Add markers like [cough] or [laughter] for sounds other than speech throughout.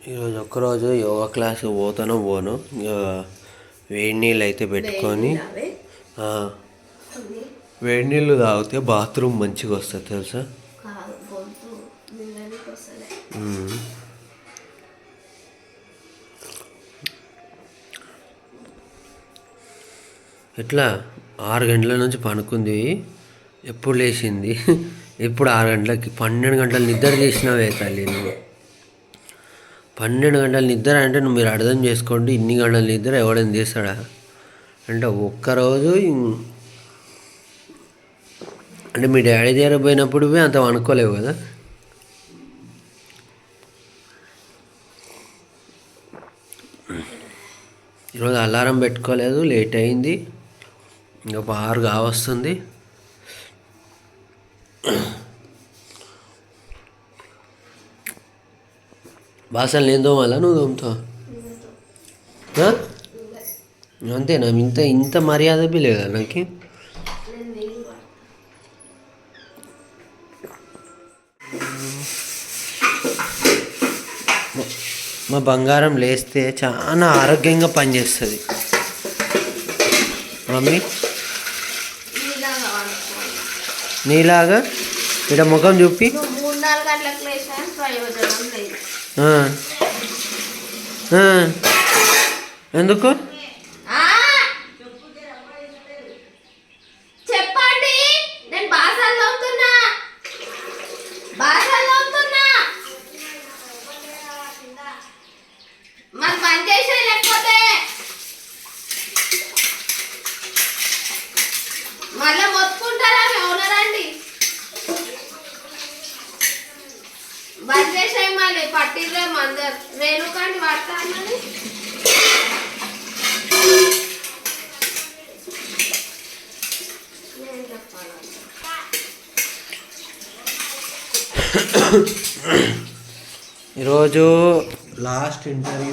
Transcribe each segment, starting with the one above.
ఈరోజు ఒక్కరోజు యోగా క్లాస్ పోతానో పోను. వేడి నీళ్ళు అయితే పెట్టుకొని వేడి నీళ్ళు తాగితే బాత్రూమ్ మంచిగా వస్తుంది తెలుసా. ఎట్లా? ఆరు గంటల నుంచి పనుకుంది ఎప్పుడు లేచింది? [laughs] ఎప్పుడు ఆరు గంటలకి పన్నెండు గంటలు నిద్ర చేసినావే తల్లి నువ్వు. పన్నెండు గంటల నిద్ర అంటే నువ్వు మీరు అర్థం చేసుకోండి ఇన్ని గంటల నిద్ర ఎవడైనా చేస్తాడా? అంటే ఒక్కరోజు అంటే మీ డాడీ దగ్గర పోయినప్పుడు పోయి అంత అనుకోలేవు కదా? ఈరోజు అలారం పెట్టుకోలేదు లేట్ అయింది. ఇంకా ఆరు కావస్తుంది. బాసలు నేను తోమాలా? నువ్వు తోముతావా? అంతేనా? ఇంత ఇంత మర్యాద బి లేదా నాకు. మా బంగారం లేస్తే చాలా ఆరోగ్యంగా పనిచేస్తుంది. మమ్మీ? నీలాగా? ఇక్కడ ముఖం చూపి. నాలుగు గంటలకు లేచిన ప్రయోజనం లేదు. ఎందుకు ఆ! చెప్పండి నేను బాసాలు తోముతున్నా బాసాలు తోముతున్నా మరి పని చేసే లేకపోతే మళ్ళీ మొత్తుకుంటారా ఓనరండి బంద్ చేసాయి మళ్ళీ పట్టిలే మందరు రేణుకాంటి ఈరోజు లాస్ట్ ఇంటర్వ్యూ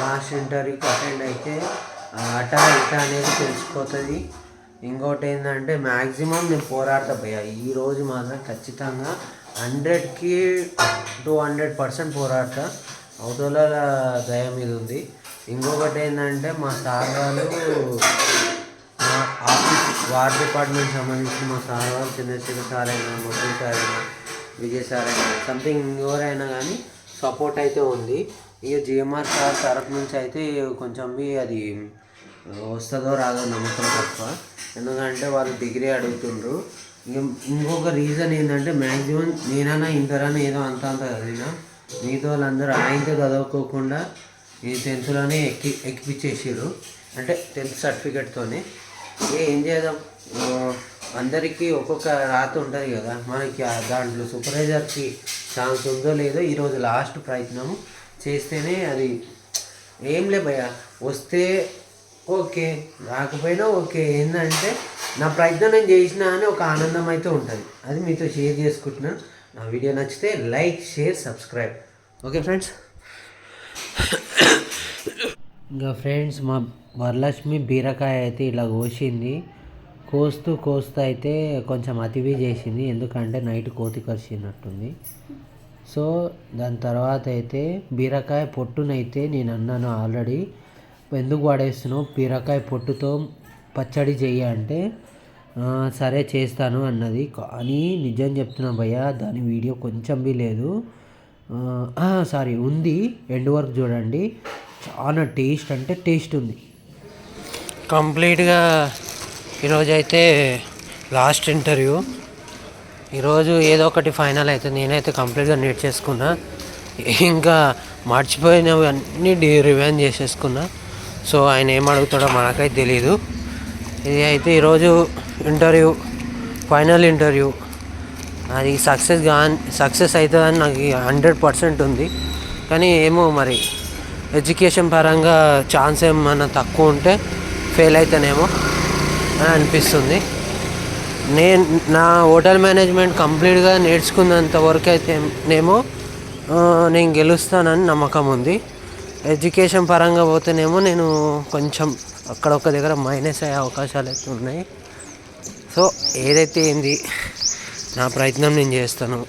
లాస్ట్ ఇంటర్వ్యూకి అటెండ్ అయితే ఆ అట ఇట అనేది తెలిసిపోతుంది. ఇంకోటి ఏంటంటే మ్యాక్సిమం నేను పోరాడతా భయ్యా ఈరోజు మాత్రం ఖచ్చితంగా హండ్రెడ్కి టూ హండ్రెడ్ పర్సెంట్ పోరాడతా. అవతల దయ మీద ఉంది. ఇంకొకటి ఏంటంటే మా సార్ వాళ్ళు మా ఆఫీస్ వార్ డిపార్ట్మెంట్ సంబంధించిన మా సార్ వాళ్ళు చంద్రశేఖర్ సార్ అయినా మురళీ సార్ అయినా విజయ్ సార్ అయినా సంథింగ్ ఎవరైనా కానీ సపోర్ట్ అయితే ఉంది. ఇక జిఎంఆర్ సార్ తరఫు నుంచి అయితే కొంచెం అది వస్తుందో రాదో నమ్మకం తప్ప ఎందుకంటే వాళ్ళు డిగ్రీ అడుగుతుండ్రు. ఇంక ఇంకొక రీజన్ ఏంటంటే మ్యాక్సిమం నేనైనా ఇంటర్ అని ఏదో అంత అంత చదివినా మిగతా వాళ్ళందరూ ఆయనతో చదువుకోకుండా ఈ టెన్త్లోనే ఎక్కి ఎక్కిపించేసారు అంటే టెన్త్ సర్టిఫికేట్తోనే. ఏ ఏం చేద్దాం? అందరికీ ఒక్కొక్క రాత ఉంటుంది కదా. మనకి దాంట్లో సూపర్వైజర్కి ఛాన్స్ ఉందో లేదో ఈరోజు లాస్ట్ ప్రయత్నం చేస్తేనే అది ఏం లే భయ వస్తే ఓకే. రాకపోయినా ఓకే. ఏంటంటే నా ప్రయత్నం నేను చేసిన అని ఒక ఆనందం అయితే ఉంటుంది. అది మీతో షేర్ చేసుకుంటున్నాను. నా వీడియో నచ్చితే like share subscribe. Okay friends? ఇంకా ఫ్రెండ్స్ మా వరలక్ష్మి బీరకాయ అయితే ఇలా కోసింది. కోస్తూ కోస్తూ అయితే కొంచెం అతివి చేసింది. ఎందుకంటే నైట్ కోతి కరిచినట్టుంది. సో దాని తర్వాత అయితే బీరకాయ పొట్టునైతే నేను అన్నాను ఆల్రెడీ. ఎందుకు వాడేస్తున్నావు? బీరకాయ పొట్టుతో పచ్చడి చెయ్యి అంటే సరే చేస్తాను అన్నది. కానీ నిజం చెప్తున్నా భయ్య దాని వీడియో కొంచెం బి లేదు. సారీ ఉంది. ఎండ్ వరకు చూడండి. చాలా టేస్ట్ అంటే టేస్ట్ ఉంది. కంప్లీట్గా ఈరోజు అయితే లాస్ట్ ఇంటర్వ్యూ. ఈరోజు ఏదో ఒకటి ఫైనల్ అయితే నేనైతే కంప్లీట్గా నేర్చేసుకున్నా ఇంకా మర్చిపోయినవి అన్నీ రివైన్ చేసేసుకున్నా. సో ఆయన ఏం అడుగుతాడో మనకైతే తెలీదు. ఇది అయితే ఈరోజు ఇంటర్వ్యూ ఫైనల్ ఇంటర్వ్యూ. అది సక్సెస్ కా సక్సెస్ అవుతుందని నాకు హండ్రెడ్ పర్సెంట్ ఉంది. కానీ ఏమో మరి ఎడ్యుకేషన్ పరంగా ఛాన్స్ ఏమన్నా తక్కువ ఉంటే ఫెయిల్ అవుతానేమో అని అనిపిస్తుంది. నేను నా హోటల్ మేనేజ్మెంట్ కంప్లీట్గా నేర్చుకున్నంత వరకు అయితే నేమో నేను గెలుస్తానని నమ్మకం ఉంది. ఎడ్యుకేషన్ పరంగా పోతేనేమో నేను కొంచెం అక్కడ ఒక దగ్గర మైనస్ అయ్యే అవకాశాలు అయితే ఉన్నాయి. సో ఏదైతే ఏంది నా ప్రయత్నం నేను చేస్తాను.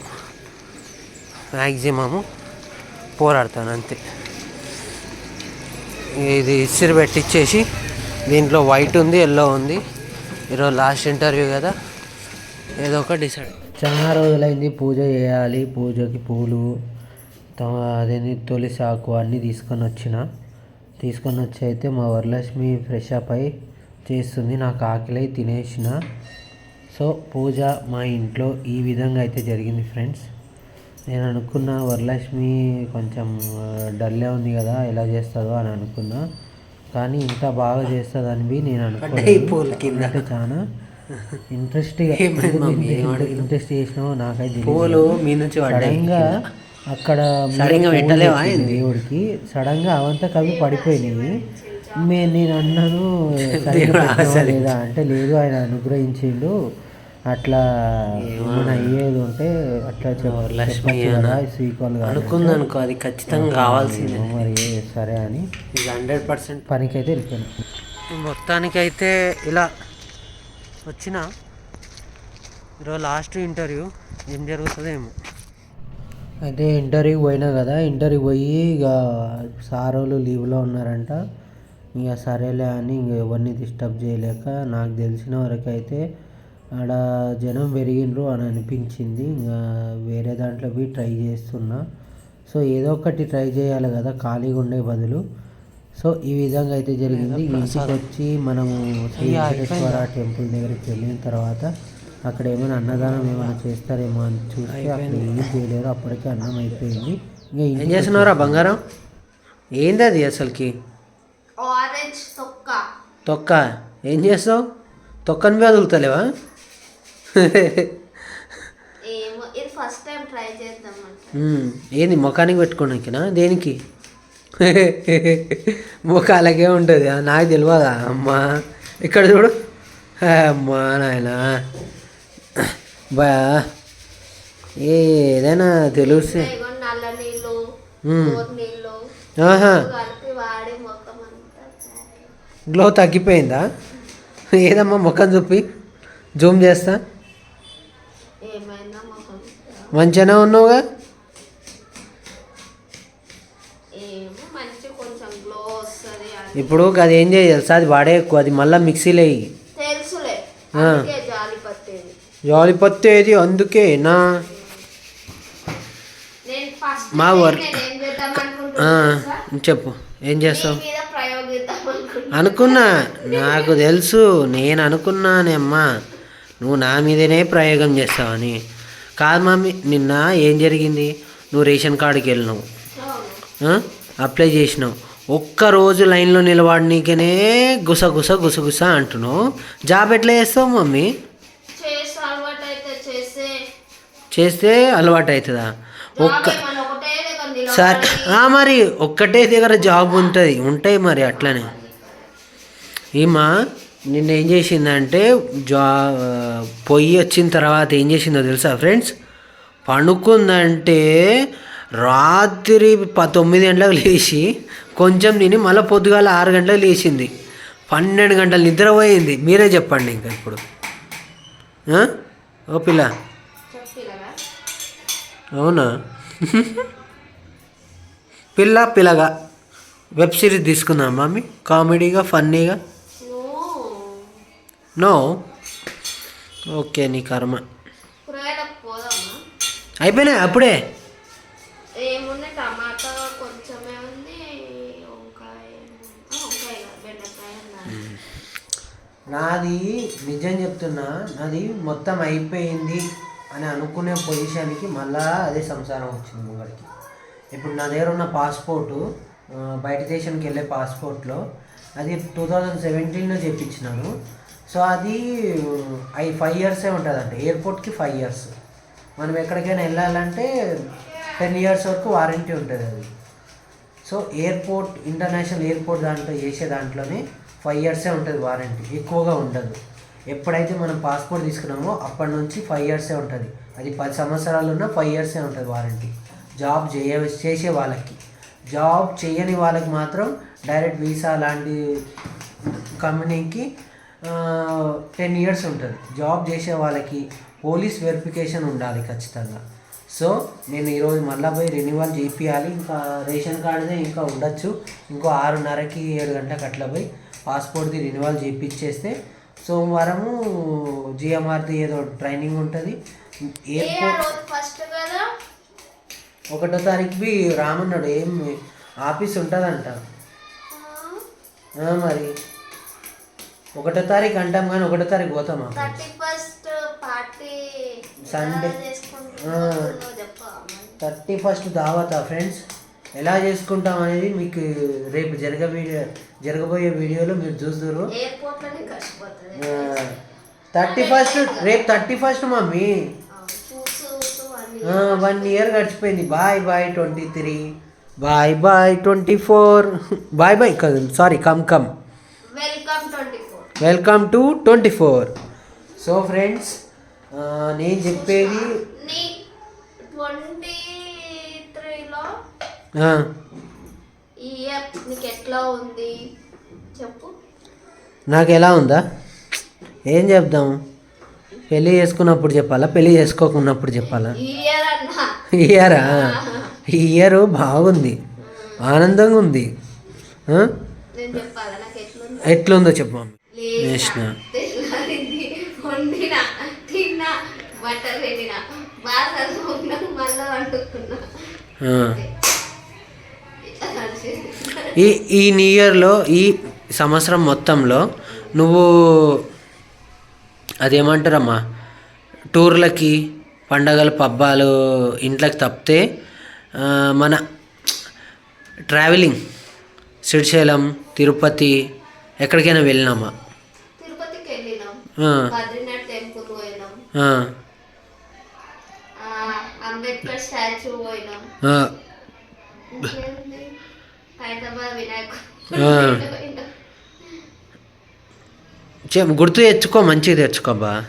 మ్యాక్సిమము పోరాడతాను అంతే. ఇది ఇసిరి పెట్టించేసి దీంట్లో వైట్ ఉంది ఎల్లో ఉంది. ఈరోజు లాస్ట్ ఇంటర్వ్యూ కదా. ఏదో ఒక డిసైడ్ చాలా రోజులైంది పూజ చేయాలి పూజకి పూలు త- అదేంటి తులసి ఆకు అన్నీ తీసుకొని వచ్చిన. తీసుకొని వచ్చి అయితే మా వరలక్ష్మి ఫ్రెష్ అప్ అయి చేస్తుంది. నాకు ఆకలి తినేసిన. సో పూజ మా ఇంట్లో ఈ విధంగా అయితే జరిగింది ఫ్రెండ్స్. నేను అనుకున్న వరలక్ష్మి కొంచెం డల్లే ఉంది కదా ఎలా చేస్తుందో అని అనుకున్నా. కానీ ఇంత బాగా చేస్తుందని నేను అనుకున్నాను చాలా ఇంట్రెస్ట్గా ఇంట్రెస్ట్ చేసినావో నాకైతే పూలు మీ నుంచి సడన్గా అక్కడ సడన్గా పెట్టలేవా దేవుడికి సడన్గా అవంతా కవి పడిపోయినాయి. మే నేను అన్నాను లేదా అంటే లేదు ఆయన అనుగ్రహించిండు. అట్లా ఏమైనా అయ్యేది ఉంటే అట్లా శ్రీకాల్ అనుకుంది అనుకో అది ఖచ్చితంగా కావాల్సింది. మరి సరే అని ఇది హండ్రెడ్ పర్సెంట్. పనికైతే వెళ్ళిపోయాను. మొత్తానికైతే ఇలా వచ్చిన ఈరోజు లాస్ట్ ఇంటర్వ్యూ. ఏం జరుగుతుందేమో. అయితే ఇంటర్వ్యూకి పోయినా కదా ఇంటర్వ్యూకి పోయి ఇక సార్ వాళ్ళు లీవ్లో ఉన్నారంట. ఇక సరేలే అని ఇంక ఎవరిని డిస్టర్బ్ చేయలేక నాకు తెలిసిన వరకు అయితే ఆడ జనం పెరిగిండ్రు అని అనిపించింది. ఇంకా వేరే దాంట్లో పోయి ట్రై చేస్తున్నా. సో ఏదో ఒకటి ట్రై చేయాలి కదా ఖాళీగా ఉండే బదులు. సో ఈ విధంగా అయితే జరిగింది. ఇంటికి వచ్చి మనము శ్రీ వెంకటేశ్వర టెంపుల్ దగ్గరికి వెళ్ళిన తర్వాత అక్కడ ఏమైనా అన్నదానం ఏమైనా చేస్తారేమో అని చూస్తే అక్కడ ఏం చేయలేరు. అప్పటికే అన్నం అయిపోయింది. ఇంకా ఏం చేస్తున్నారా బంగారం? ఏంది అది అసలుకి? ఆరెంజ్ తొక్క. తొక్క. ఏం చేస్తావు? తొక్కని మీద వదులుతలేవా? ఏమో ఇది ఫస్ట్ టైం ట్రై మ్మ్. ఏంది ముఖానికి పెట్టుకోడానికినా? దేనికి? ముఖాలకే ఉంటుంది. నాకు తెలియదా అమ్మా. ఇక్కడ చూడు. అమ్మా నాయన. బా. ఏదైనా తెలిస్తే. నీళ్ళు ఆహా కలిపి వాడి మొత్తం అంతా తయారు. గ్లో తగ్గిపోయిందా? ఏదమ్మా ముఖం చూపి? జూమ్ చేస్తా. మంచిగానే ఉన్నావుగా? ఇప్పుడు అది ఏం చేయాలి అది వాడే ఎక్కువ. అది మళ్ళీ మిక్సీలో వేయి ఆ. అందుకే నా. మా వర్- నేను ఏం చేద్దాం ఆ, అనుకుంటున్నా చెప్పు. ఏం చేస్తావు? అనుకున్నా. నాకు తెలుసు నేను అనుకున్నానేమ్మా. నువ్వు నా మీదనే ప్రయోగం చేస్తావని. కాదు మమ్మీ నిన్న ఏం జరిగింది? నువ్వు రేషన్ కార్డుకి వెళ్ళినావు? అప్లై చేసినావు. ఒక్క రోజు లైన్లో నిలబడనీకనే గుస గుస గుస గుస అంటున్నావు. జాబ్ ఎట్లా చేస్తావు మమ్మీ? చేస్తే అలవాటు అవుతుందా ఒక్క సరే. మరి ఒక్కటే దగ్గర జాబ్ ఉంటుంది. ఉంటాయి మరి అట్లనే. ఈమె నిన్న ఏం చేసిందంటే జా పొయ్యి వచ్చిన తర్వాత ఏం చేసిందో తెలుసా ఫ్రెండ్స్? పండుకుందంటే రాత్రి ప తొమ్మిది గంటలకు లేచి కొంచెం తిని మళ్ళీ పొద్దుగాల ఆరు గంటలకు లేచింది. పన్నెండు గంటలు నిద్రపోయింది మీరే చెప్పండి ఇంకా ఇప్పుడు. ఓ పిల్ల. అవునా? పిల్ల పిల్లగా. వెబ్ సిరీస్ తీసుకుందాం మమ్మీ. కామెడీగా ఫన్నీగా. నో ఓకే నీ కర్మ. అయిపోయినాయి అప్పుడే? టమాటా కొంచెమే ఉంది. నాది. నిజం చెప్తున్నా నాది మొత్తం అయిపోయింది అని అనుకునే పొజిషన్కి మళ్ళా అదే సంసారం వచ్చింది ముంగడికి ఇప్పుడు నా దగ్గర ఉన్న పాస్పోర్టు బయట దేశానికి వెళ్ళే పాస్పోర్ట్లో అది టూ థౌజండ్ సెవెంటీన్లో చెప్పించినాను సో అది ఐ ఫైవ్ ఇయర్సే ఉంటుందండి ఎయిర్పోర్ట్కి ఫైవ్ ఇయర్స్ మనం ఎక్కడికైనా వెళ్ళాలంటే టెన్ ఇయర్స్ వరకు వారంటీ ఉంటుంది అది. సో ఎయిర్పోర్ట్ ఇంటర్నేషనల్ ఎయిర్పోర్ట్ దాంట్లో చేసే దాంట్లోనే ఫైవ్ ఇయర్సే ఉంటుంది వారంటీ ఎక్కువగా ఉండదు. ఎప్పుడైతే మనం పాస్పోర్ట్ తీసుకున్నామో అప్పటి నుంచి ఫైవ్ ఇయర్సే ఉంటుంది. అది పది సంవత్సరాలు ఉన్న ఫైవ్ ఇయర్సే ఉంటుంది వారంటీ జాబ్ చేయ చేసే వాళ్ళకి. జాబ్ చేయని వాళ్ళకి మాత్రం డైరెక్ట్ వీసా లాంటి కంపెనీకి టెన్ ఇయర్స్ ఉంటుంది. జాబ్ చేసే వాళ్ళకి పోలీస్ వెరిఫికేషన్ ఉండాలి ఖచ్చితంగా. సో నేను ఈరోజు మళ్ళీ పోయి రెన్యువల్ చేయించాలి ఇంకా రేషన్ కార్డుదే ఇంకా ఉండొచ్చు. ఇంకో ఆరున్నరకి ఏడు గంటలకు అట్లా పోయి పాస్పోర్ట్ది రెన్యువల్ చేయించేస్తే సోమవారము జిఎంఆర్ది ఏదో ట్రైనింగ్ ఉంటుంది. ఎయిర్పోర్ట్ ఒకటో తారీఖు బి రామన్నాడు. ఏం ఆఫీస్ ఉంటుందంట. మరి. ఒకటో తారీఖు అంటాం కానీ ఒకటో తారీఖు పోతామా? థర్టీ ఫస్ట్ పార్టీ చెప్ప థర్టీ ఫస్ట్ దావతా ఫ్రెండ్స్. ఎలా చేసుకుంటాం అనేది మీకు రేపు జరగ వీడియో జరగబోయే వీడియోలో మీరు కష్టపోతుంది థర్టీ ఫస్ట్ రేపు thirty first mummy. One year గడిచిపోయింది. Bye bye twenty three bye bye twenty four bye bye కాదు sorry come come welcome twenty welcome to twenty four so friends నేను చెప్పేది ట్వంటీ త్రీలో ఈ నీకు ఎట్లా ఉంది? చెప్పు. నాకు ఎలా ఉందా? ఏం చెప్దాం? పెళ్ళి చేసుకున్నప్పుడు చెప్పాలా? పెళ్ళి చేసుకోకున్నప్పుడు చెప్పాలా? ఇయర్ ఈ ఇయరా బాగుంది. ఆనందంగా ఉంది. ఎట్లుందో చెప్పు. లేచిన. తెల్లారింది వండిన తిన్నా బట్టలు పెట్టిన బాగా మళ్ళీ వండుకున్నా. [laughs] ఈ ఈ న్యూ ఇయర్లో ఈ సంవత్సరం మొత్తంలో నువ్వు అదేమంటారమ్మా టూర్లకి పండగలు పబ్బాలు ఇంట్లోకి తప్పితే మన ట్రావెలింగ్ శ్రీశైలం తిరుపతి ఎక్కడికైనా వెళ్ళినామా బద్రీనాథ్ టెంపుల్ పోయినాం. అంబేద్కర్ స్టాచ్యూ పోయినాం. హైదరాబాద్ గుర్తు తెచ్చుకో మంచిగా తెచ్చుకోబ్బా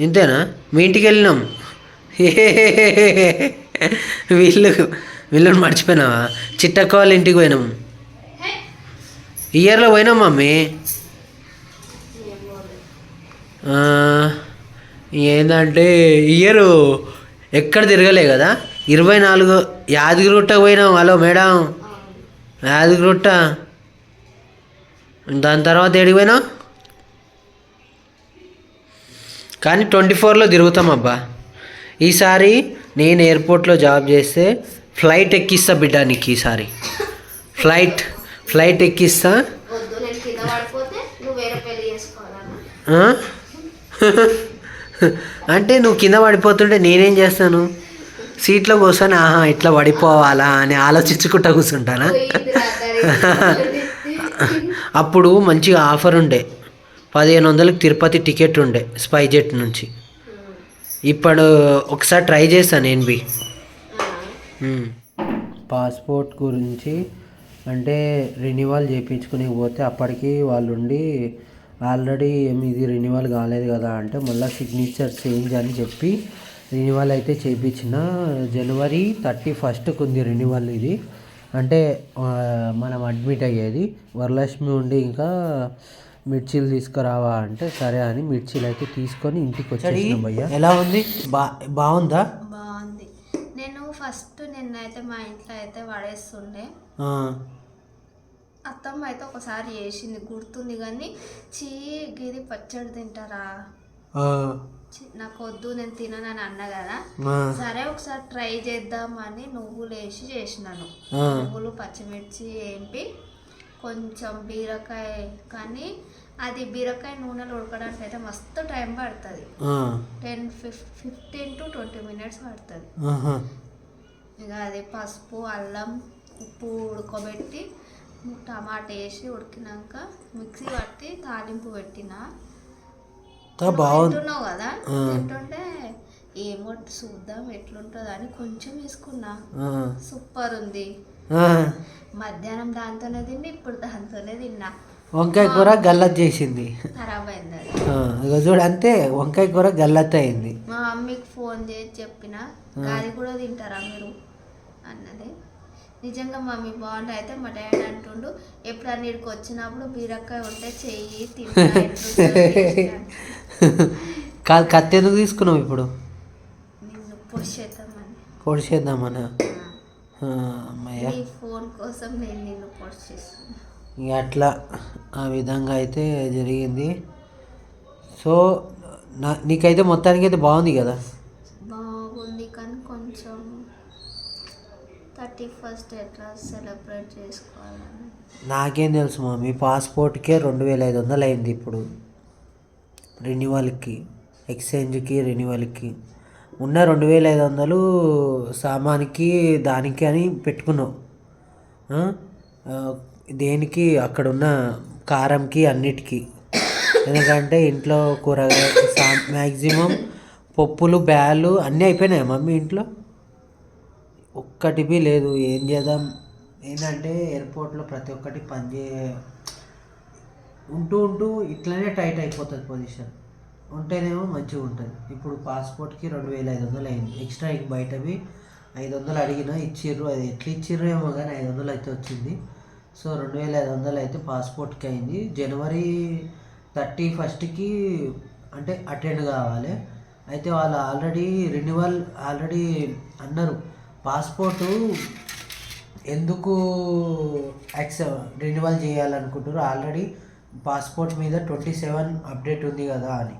ఇంతేనా? మీ ఇంటికి వెళ్ళినాం. [laughs] వీళ్ళు వీళ్ళని మర్చిపోయినావా? చిట్టక్క వాళ్ళ ఇంటికి పోయినాం. ఇయర్లో పోయినాం మమ్మీ. ఆ, ఏందంటే ఇయర్ ఎక్కడ తిరగలే కదా? ఇరవై నాలుగు యాదగిరిగుట్ట పోయినాం. Hello madam. యాదగిరిగుట్ట. దాని తర్వాత ఏడికి పోయినాం కానీ ట్వంటీ ఫోర్లో తిరుగుతాం అబ్బా. ఈసారి నేను ఎయిర్పోర్ట్లో జాబ్ చేస్తే ఫ్లైట్ ఎక్కిస్తా బిడ్డ నీకు ఈసారి. ఫ్లైట్ ఫ్లైట్ ఎక్కిస్తా. అంటే నువ్వు కింద పడిపోతుంటే నేనేం చేస్తాను? సీట్లో కూర్చొని ఆహా ఇట్లా పడిపోవాలా? అని ఆలోచించుకుంటా కూర్చుంటానా? అప్పుడు మంచిగా ఆఫర్ ఉండే. పదిహేను వందలకి తిరుపతి టికెట్ ఉండే స్పై జెట్ నుంచి. ఇప్పుడు ఒకసారి ట్రై చేస్తాను నేను బి. పాస్పోర్ట్ గురించి అంటే రెన్యువల్ చేయించుకుని పోతే అప్పటికి వాళ్ళు ఉండి ఆల్రెడీ ఏమి ఇది రెన్యువల్ కాలేదు కదా అంటే మళ్ళీ సిగ్నేచర్ చేంజ్ అని చెప్పి రెన్యువల్ అయితే చేయించిన జనవరి థర్టీ ఫస్ట్కి ఉంది రెన్యువల్ ఇది. అంటే మనం అడ్మిట్ అయ్యేది. వరలక్ష్మి ఉండి ఇంకా మిర్చీలు తీసుకురావా అంటే సరే అని మిర్చీలు అయితే తీసుకొని ఇంటికి వచ్చేసినాం భయ్య. ఎలా ఉంది? బా బాగుందా? బాగుంది. నేను ఫస్ట్ నిన్నైతే మా ఇంట్లో అయితే పడేస్తుండే. ఆ, అత్తమ్మ అయితే ఒకసారి చేసింది గుర్తుంది కానీ చీ గిది పచ్చడి తింటారా? నాకు వద్దు నేను తిననని అన్నా కదా. సరే ఒకసారి ట్రై చేద్దామని నువ్వులు వేసి చేసినాను. నువ్వులు పచ్చిమిర్చి ఏంపి కొంచెం బీరకాయ కానీ అది బీరకాయ నూనెలో ఉడకడానికి అయితే మస్తు టైం పడుతుంది. Ten fif fifteen to twenty minutes పడుతుంది. ఇక అది పసుపు అల్లం ఉప్పు ఉడకబెట్టి టమాటా వేసి ఉడికినాక మిక్సీ పట్టి తాలింపు పెట్టిన. తింటున్నావు కదా. తింటుంటే ఏమో చూద్దాం ఎట్లుంటుంది అని కొంచెం వేసుకున్నా. సూపర్ ఉంది. మధ్యాహ్నం దాంతోనే తిండి ఇప్పుడు దాంతోనే తిన్నా. వంకాయ కూర గల్లత్ చేసింది. ఖరాబ్ అయింది అది. చూడు అంతే వంకాయ కూర గల్లత్ అయింది. మా మమ్మీకి ఫోన్ చేసి చెప్పిన గాలి కూడా తింటారా మీరు? అన్నది. నిజంగా మమ్మీ బాగుంటే అయితే మా డాడీ అంటుండు ఎప్పుడన్నా ఇక్కడికి వచ్చినప్పుడు బీరకాయ ఉంటే చెయ్యి. [laughs] కాదు కత్తి ఎందుకు తీసుకున్నావు ఇప్పుడు? పోస్ట్ చేద్దామని. ఫోన్ కోసం నేను నిన్ను ఇక అట్లా ఆ విధంగా అయితే జరిగింది. సో నా నీకైతే మొత్తానికి అయితే బాగుంది కదా బాగుంది కానీ కొంచెం థర్టీ ఫస్ట్ ఎట్లా సెలబ్రేట్ చేసుకోవాలని? నాకేం తెలుసు మమ్మీ పాస్పోర్ట్కే రెండు వేల ఐదు వందలు అయింది ఇప్పుడు. రెన్యువల్కి ఎక్స్చేంజ్కి రెన్యువల్కి. ఉన్న రెండు వేల ఐదు వందలు సామాన్కి దానికి అని పెట్టుకున్నావు దేనికి? అక్కడ ఉన్న కారంకి అన్నిటికీ. ఎందుకంటే ఇంట్లో కూరగాయ సా మ్యాక్సిమం పప్పులు బ్యాలు అన్నీ అయిపోయినాయి మమ్మీ ఇంట్లో? ఒక్కటి బి లేదు. ఏం చేద్దాం? ఏంటంటే ఎయిర్పోర్ట్లో ప్రతి ఒక్కటి పనిచే ఉంటూ ఉంటూ ఇట్లనే టైట్ అయిపోతుంది పొజిషన్. ఉంటేనేమో మంచిగా ఉంటుంది. ఇప్పుడు పాస్పోర్ట్కి రెండు వేల ఐదు వందలు అయింది. ఎక్స్ట్రా ఇంక బయటవి ఐదు వందలు అడిగినా ఇచ్చిర్రు. అది ఎట్లా ఇచ్చిర్రు ఏమో కానీ ఐదు వందలు అయితే వచ్చింది. సో రెండు వేల ఐదు వందలు అయితే పాస్పోర్ట్కి అయింది. జనవరి థర్టీ ఫస్ట్కి అంటే అటెండ్ కావాలి. అయితే వాళ్ళు ఆల్రెడీ రెన్యువల్ ఆల్రెడీ అన్నారు. పాస్పోర్టు ఎందుకు యాక్సెప్ట్ రెన్యువల్ చేయాలనుకుంటున్నారు ఆల్రెడీ పాస్పోర్ట్ మీద ట్వంటీ సెవెన్ అప్డేట్ ఉంది కదా అని.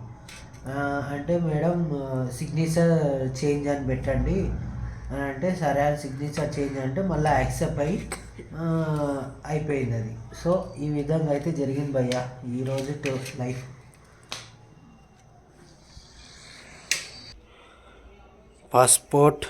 అంటే మేడం సిగ్నేచర్ చేంజ్ అని పెట్టండి. అని అంటే సరే అని సిగ్నేచర్ చేంజ్ అంటే మళ్ళీ యాక్సెప్ట్ అయ్యి అయిపోయింది అది. సో ఈ విధంగా అయితే జరిగింది భయ్య ఈరోజు లైఫ్. పాస్పోర్ట్